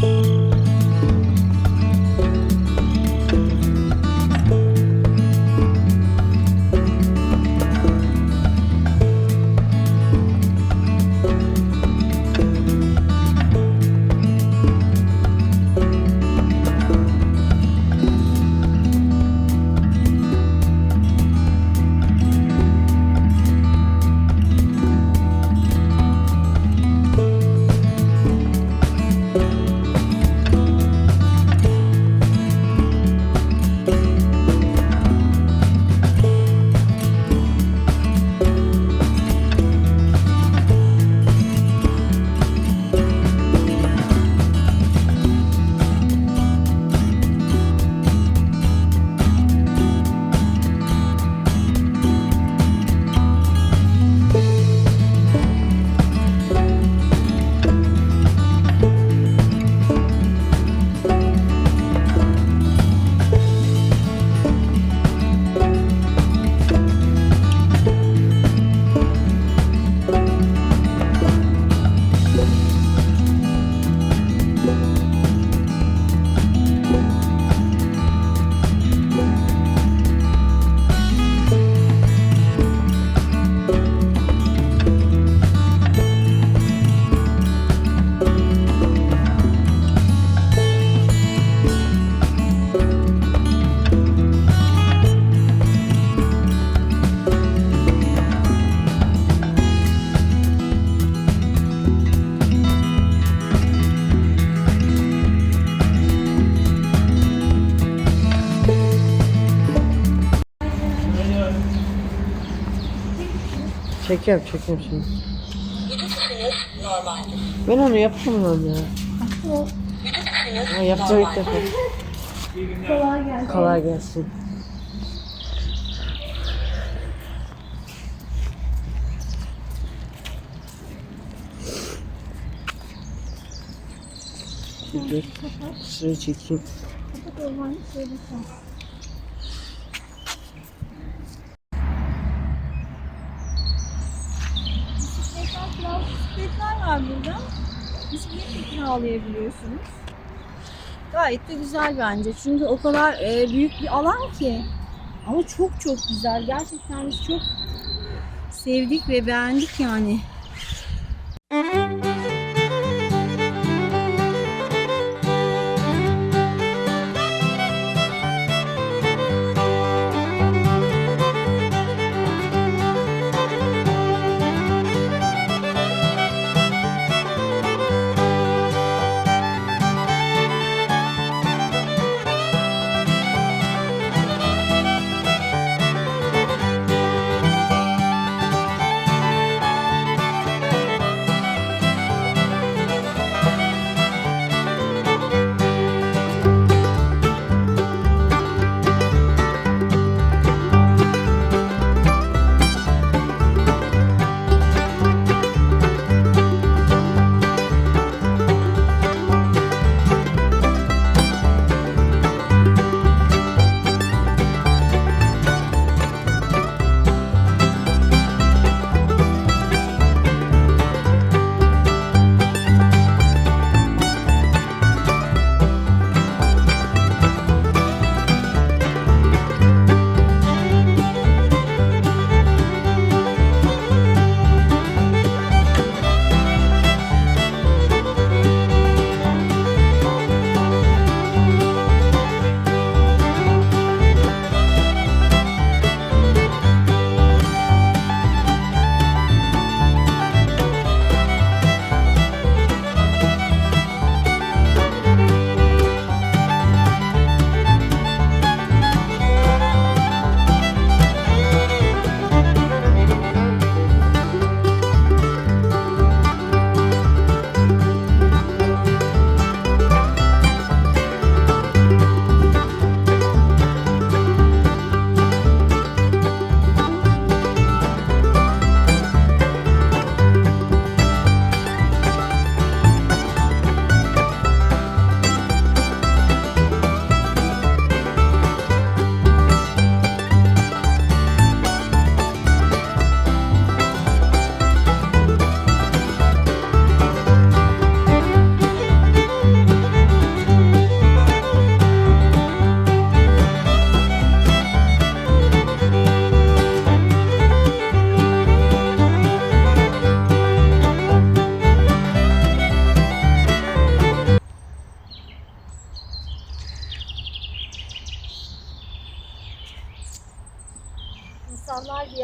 Bye. Çekiyorum çekiyorum şimdi. Ben onu yapamam ya. Ha, yapacağım ilk defa. Kolay gelsin. Kolay gelsin. Şurayı çekeyim. Kapat o zaman söylesem. Bisikletler, kiralık bisikletler var burada. Bisiklet de kiralayabiliyorsunuz. Gayet de güzel bence. Çünkü o kadar e, büyük bir alan ki. Ama çok çok güzel. Gerçekten biz çok sevdik ve beğendik yani.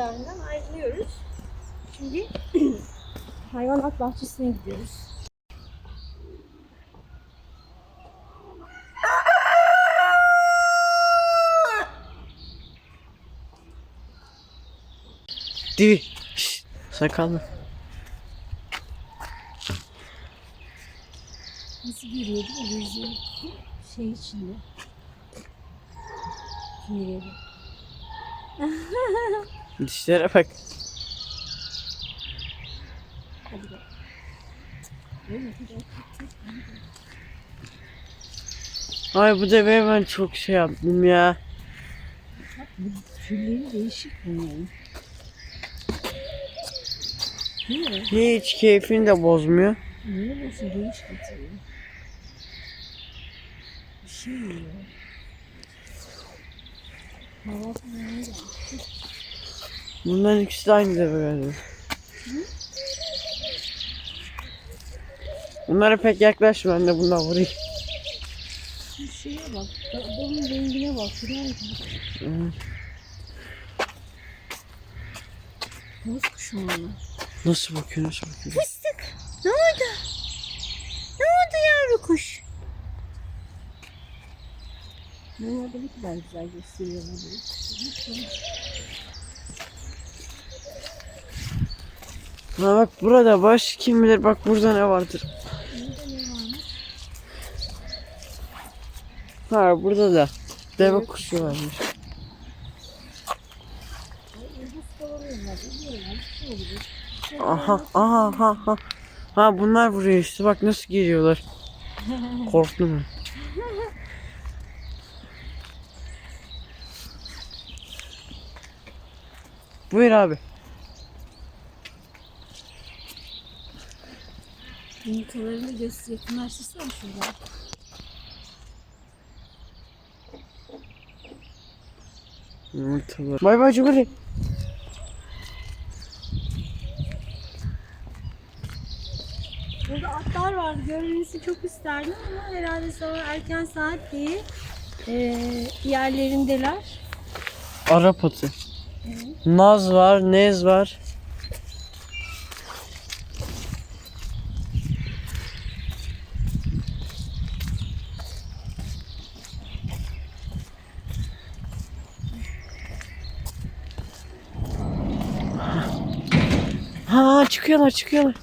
Yerinden ayrılıyoruz. Şimdi hayvanat bahçesine gidiyoruz. Divi. Şşt, sakallı. Nasıl görüyor değil mi? Gözü şey içinde. Tüyleri. Dişlere bak. Ay bu deveye ben çok şey yaptım ya. Bak bu değişik bunların. Hiç keyfini de bozmuyor. Niye nasıl değiş getiriyor? Bir şey yiyor. Hava falan da. Bunların ikisi de aynı galiba. Bunlara pek yaklaşma ben de bundan vurayım. Bir şeye bak. Adamın rengine bak. Şuraya bak. Hı. Boz kuşu onlar. Nasıl bakıyor nasıl bakıyor. Fıstık. Ne oldu? Ne oldu yavru kuş? Normalde ne kadar güzel gösteriyor Ha bak burada baş kim bilir bak burada ne vardır. Ha burada da deve kuşu varmış. Aha aha aha aha. Ha bunlar vuruyor işte bak nasıl geliyorlar. Korktum ben. Buyur abi. Yumurtalarını göster, yakınlaştırsana şuradan. Yumurtalar. Bay bay Cumhuriyet. Burada atlar var. Görmenizi çok isterdim ama herhalde sabah erken saat değil. Ee, yerlerindeler. Arap atı. Naz var, Nez var. Ha çıkıyorlar çıkıyorlar.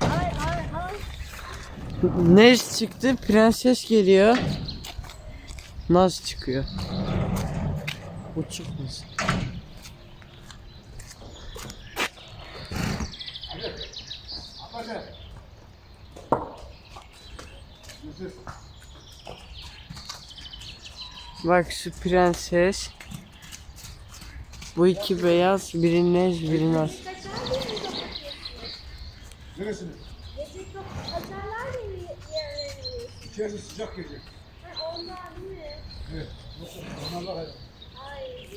Ay ay ay. Nez çıktı, prenses geliyor. Naz çıkıyor. Bu çıkmaz. Bak şu prenses. Bu iki beyaz, biri nez, biri naz. Neresini? Gece çok atarlar mı yerlerini? İçerisi sıcak geliyor. Onlar değil mi? Evet. Nasıl? Onlarla hayır. Ay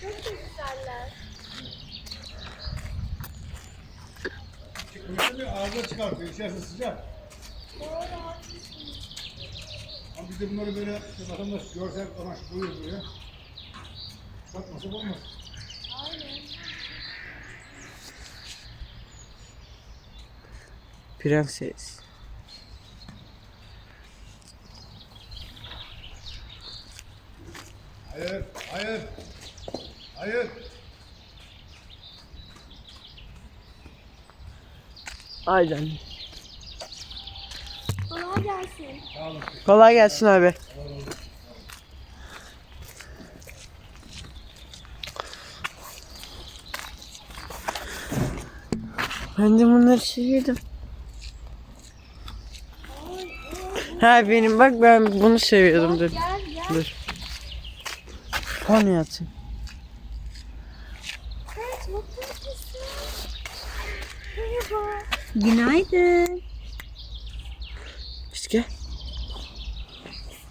çok da güzeller. Çıkmıştı bir ağzına çıkartıyor. İçerisi sıcak. Doğru haklısın. Ama biz de bunları böyle işte vatandaş görsel amaç koyuyor böyle. Bakmasa olmaz. Prenses. Hayır, hayır. Hayır. Aynen. Kolay gelsin. Kolay gelsin abi. Ben de bunları seviyordum. Ha benim bak ben bunu seviyordum dur. Gel gel. Dur. Pony. Merhaba. Günaydın. İşte gel.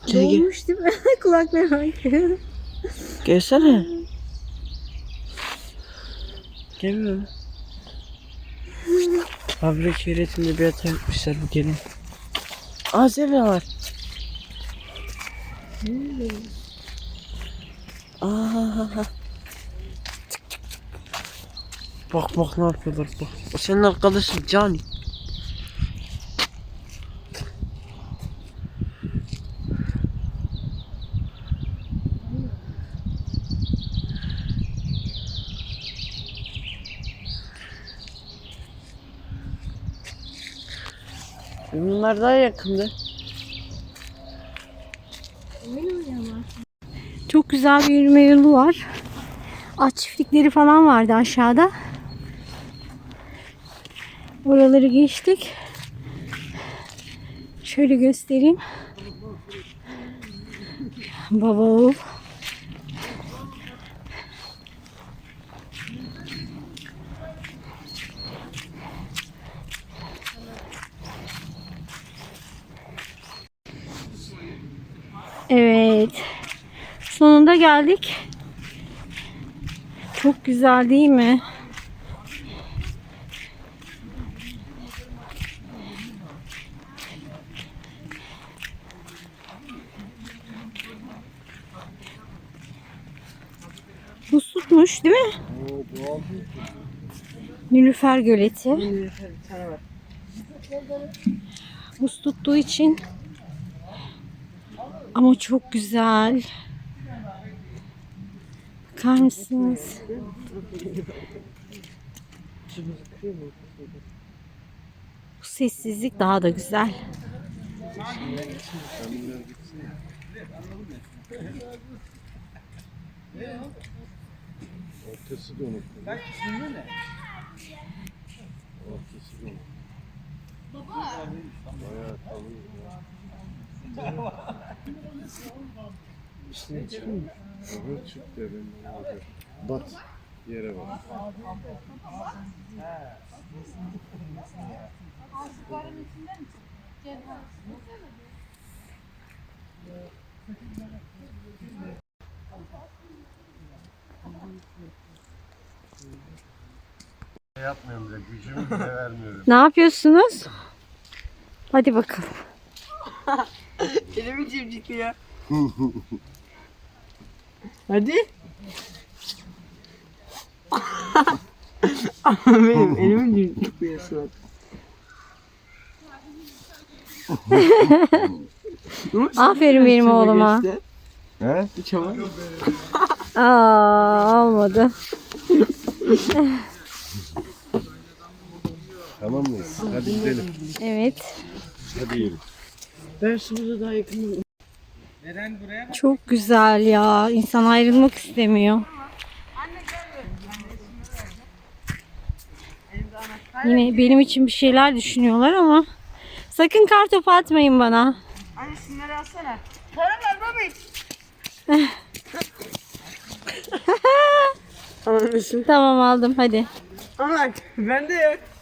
Gel gel. Doğmuş değil mi? Kulakları bak. Gelsene. Gel böyle. Fabrika şeritinde bir hata yapmışlar bu gelin. Azere var. Aa. Bak bak ne yapıyorlar bak. O senin arkadaşın Cani. Bunlar daha yakındı. Çok güzel bir yürüme yolu var. At çiftlikleri falan vardı aşağıda. Oraları geçtik. Şöyle göstereyim. Baba oğul. Evet. Sonunda geldik. Çok güzel değil mi? Bu tutmuş değil mi? Nilüfer Göleti. Buz tuttuğu için ama çok güzel. Bakar mısınız? Bu sessizlik daha da güzel. Ortası şimdi ne? Ortası donuk. Baba. Bayağı kalın. İşte çık. Aha çık derim. Bat. Yere bak. Yapmıyorum bile. Gücümü bile vermiyorum. Ne yapıyorsunuz? Hadi bakalım. Elimi cimcikliyor. Hadi. Benim elimi cimcikliyorsun. Aferin benim oğluma. He? Çabuk. Aa, olmadı. Tamam mıyız? Hadi gidelim. Evet. Hadi yürü. Ben şurada daha yakınım. Çok güzel ya. İnsan ayrılmak istemiyor. Yine benim için bir şeyler düşünüyorlar ama sakın kar topu atmayın bana. Anne şunları alsana. Para ver babayı. Anlamışım. Tamam aldım hadi. Ama bende yok.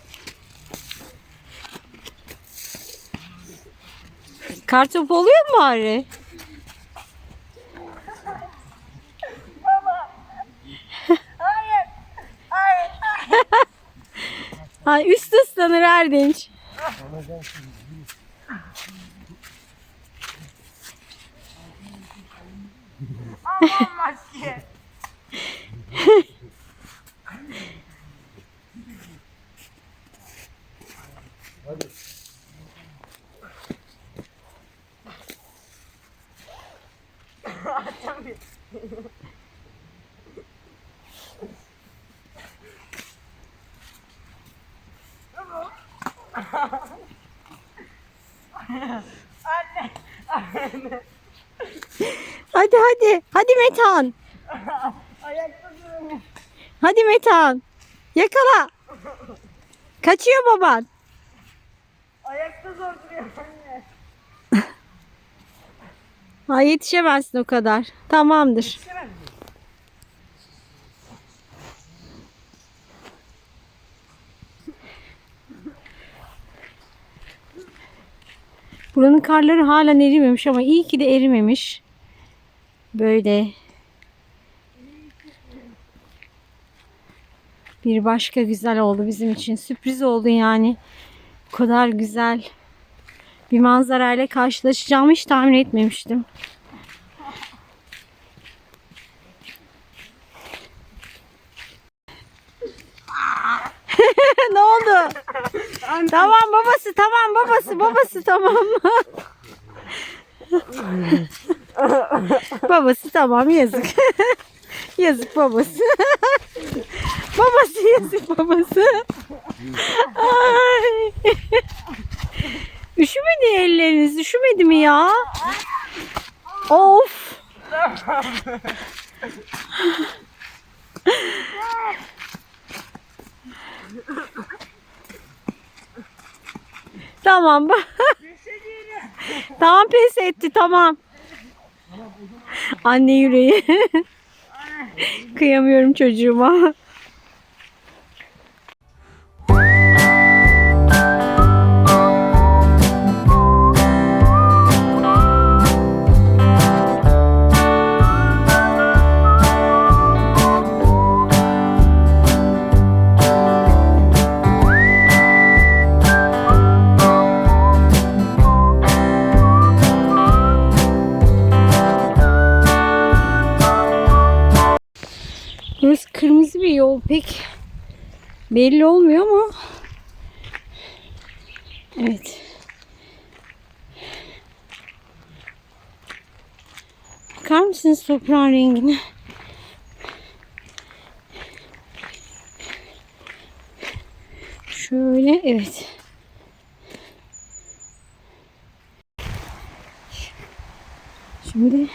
Kar topu oluyor mu bari? Ay üst ıslanır Erdinç. Hadi hadi. Metan. Hadi Metan. Yakala. Kaçıyor baban. Ayakta zor duruyor anne. Ay yetişemezsin o kadar. Tamamdır. Buranın karları hala erimemiş ama iyi ki de erimemiş. Böyle bir başka güzel oldu bizim için. Sürpriz oldu yani. Bu kadar güzel bir manzarayla karşılaşacağımı hiç tahmin etmemiştim. ne oldu? tamam babası tamam babası babası tamam. babası tamam yazık. yazık babası. babası yazık babası. Ay. Üşümedi elleriniz üşümedi mi ya? Of. Tamam. tamam pes etti tamam. Anne yüreği. Kıyamıyorum çocuğuma. Pek belli olmuyor ama evet. Bakar mısınız toprağın rengine? Şöyle evet. Şimdi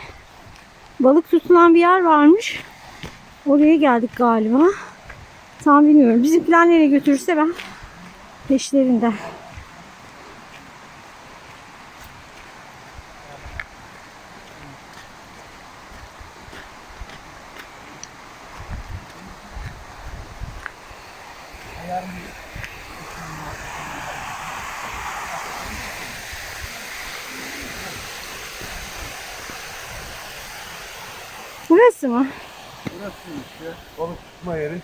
balık tutulan bir yer varmış. Oraya geldik galiba. Tam bilmiyorum. Bizimkiler nereye götürürse ben peşlerinden. Burası mı? Burası işte balık tutma yeri.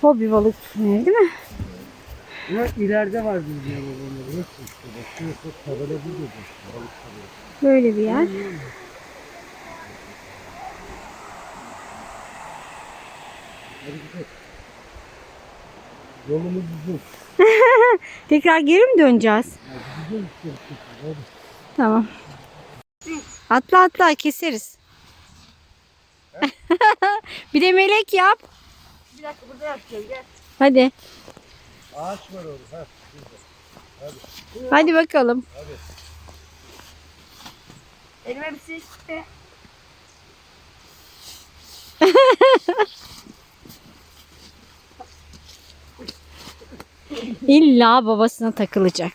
Hobi balık tutmuyor değil mi? Ya ileride var bizim yer babamla. Burası işte. Bak şurası tabela burada. Balık tabela. Böyle bir yer. Hadi gidelim. Yolumuz uzun. Tekrar geri mi döneceğiz? Gidelim işte. Hadi. Tamam. Atla atla keseriz. bir de melek yap. Bir dakika burada yapacağım gel. Hadi. Ağaç var orada. Ha, şurada. Hadi bakalım. Elime bir şey çıktı. İlla babasına takılacak.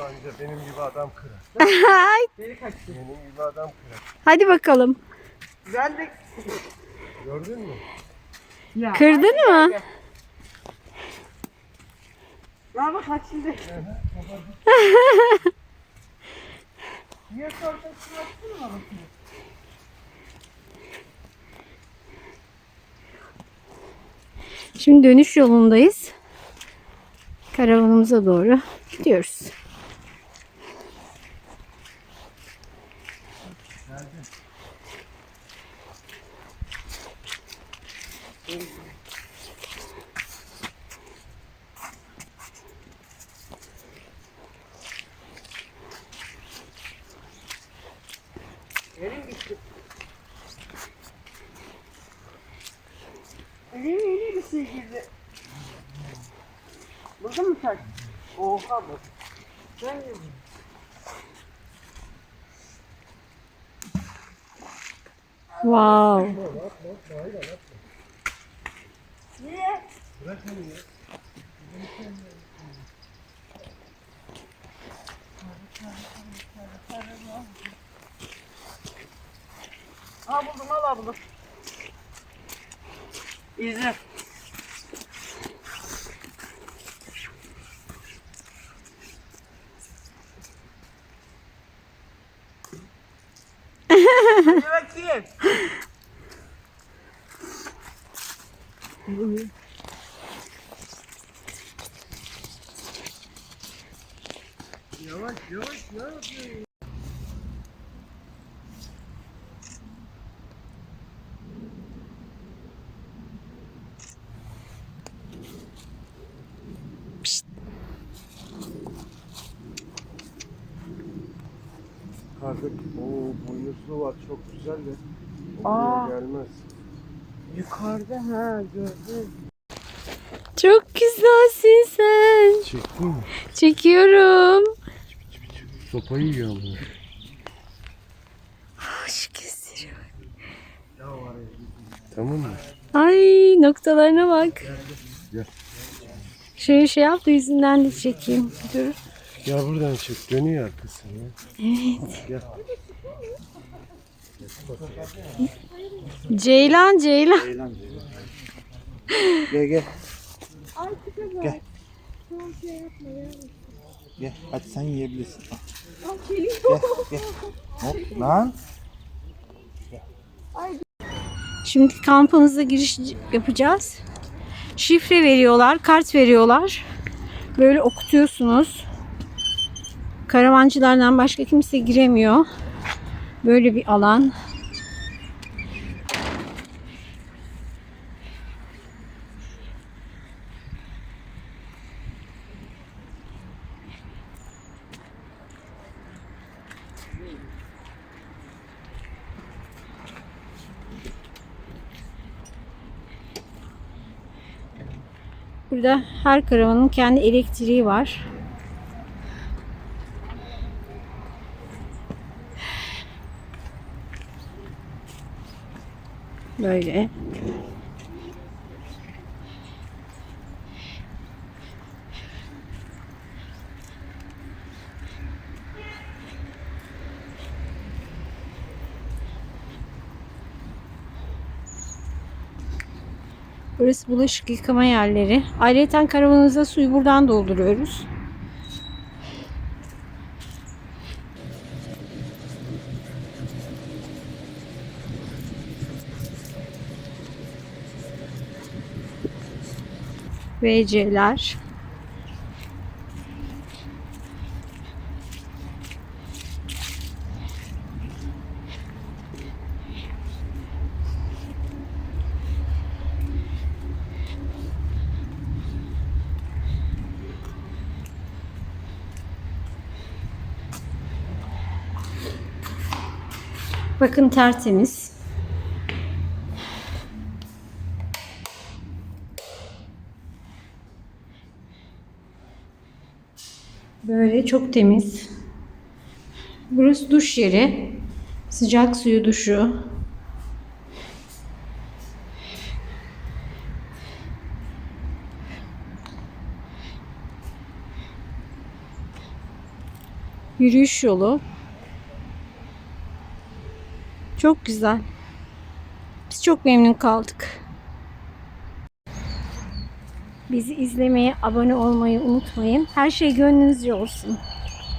Anca benim gibi adam kırar. Beni kaçtı. Benim gibi adam kırar. Hadi bakalım. Ben de Gördün mü? ya. Kırdın mı? Ya bak kaç şimdi. Niye sordun? Şurası mı bakayım? Şimdi dönüş yolundayız. Karavanımıza doğru gidiyoruz. Elim gitti. Elime yeni bir şey girdi. Buldun mu sen? Oha bak. De buldum. Wow. Niye? Aa buldum valla buldum. İzle. Hadi bakayım. Yavaş yavaş yavaş. vardı. Oo boynuzlu var çok güzel de. O Aa. gelmez. Yukarıda ha gördüm. Çok güzelsin sen. Çektin mi? Çekiyorum. Sopayı yiyor ama. Hoş gösteriyor. Tamam mı? Ay noktalarına bak. Gel. Şöyle şey yap da yüzünden de çekeyim. Dur. Ya buradan çek. Dönüyor arkasına. Evet. Gel. Ceylan Ceylan. Gel gel. Gel. Gel hadi sen yiyebilirsin. Gel gel. Hop lan. Şimdi kampınıza giriş yapacağız. Şifre veriyorlar, kart veriyorlar. Böyle okutuyorsunuz. Karavancılardan başka kimse giremiyor. Böyle bir alan. Burada her karavanın kendi elektriği var. Böyle. Burası bulaşık yıkama yerleri. Ayrıca karavanımıza suyu buradan dolduruyoruz. VC'ler. Bakın tertemiz. Böyle çok temiz. Burası duş yeri. Sıcak suyu duşu. Yürüyüş yolu. Çok güzel. Biz çok memnun kaldık. Bizi izlemeye, abone olmayı unutmayın. Her şey gönlünüzce olsun.